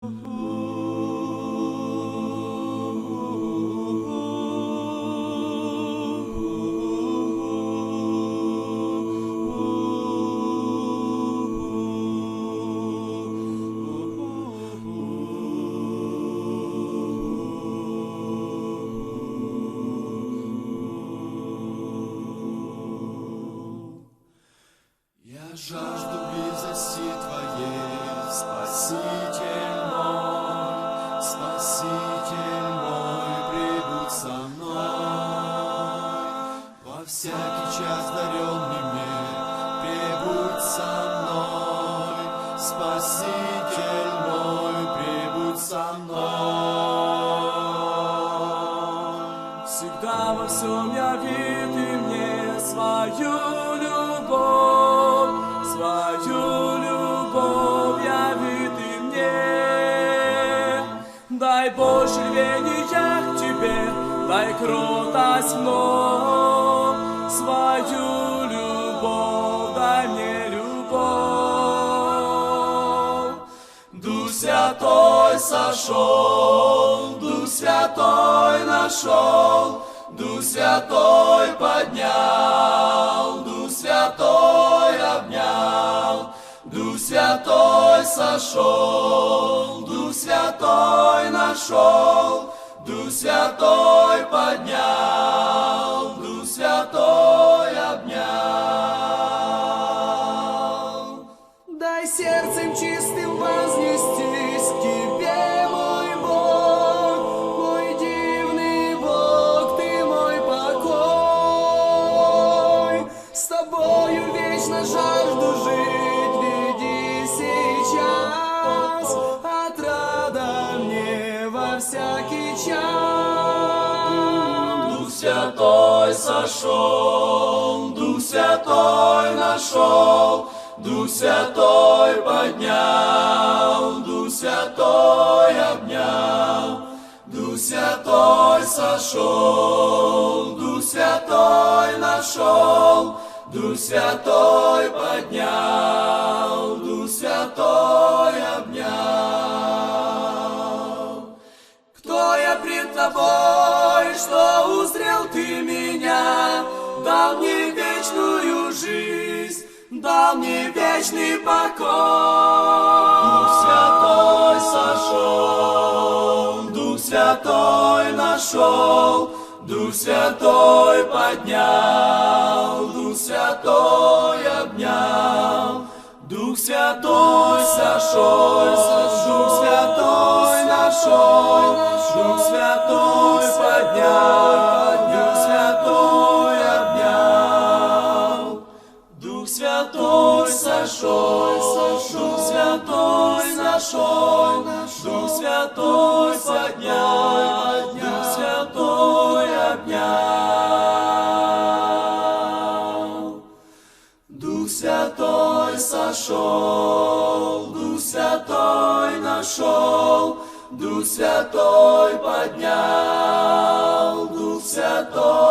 Я со мной. Во всякий час даренный мне, прибудь со мной, Спаситель мой, прибудь со мной. Всегда во всем яви ты мне свою любовь, свою любовь яви ты мне. Дай больше рвения к тебе, дай кротость вновь, свою любовь, дай мне любовь. Дух Святой сошел, Дух Святой нашел, Дух Святой поднял, Дух Святой обнял, Дух Святой сошел, Дух Святой нашел, Дух Святой поднял, Дух Святой обнял. Дай сердцем чистым вознестись к Тебе, мой Бог, мой дивный Бог, Ты мой покой. С Тобою вечно жажду жить, веди сейчас, отрада мне во всякий час. Святой сошел, Дух Святой нашел, Дух Святой поднял, Дух Святой обнял, Дух Святой сошел, Дух Святой нашел, Дух Святой поднял, Дух Святой обнял. Кто я пред тобой, что узрел ты меня, дал мне вечную жизнь, дал мне вечный покой. Дух Святой сошел, Дух Святой нашел, Дух Святой поднял, Дух Святой обнял. Дух Святой сошел, Дух Святой нашел, Дух Святой поднял, Дух Святой обнял. Дух Святой сошел, Дух Святой нашел, Дух Святой поднял, Дух Святой.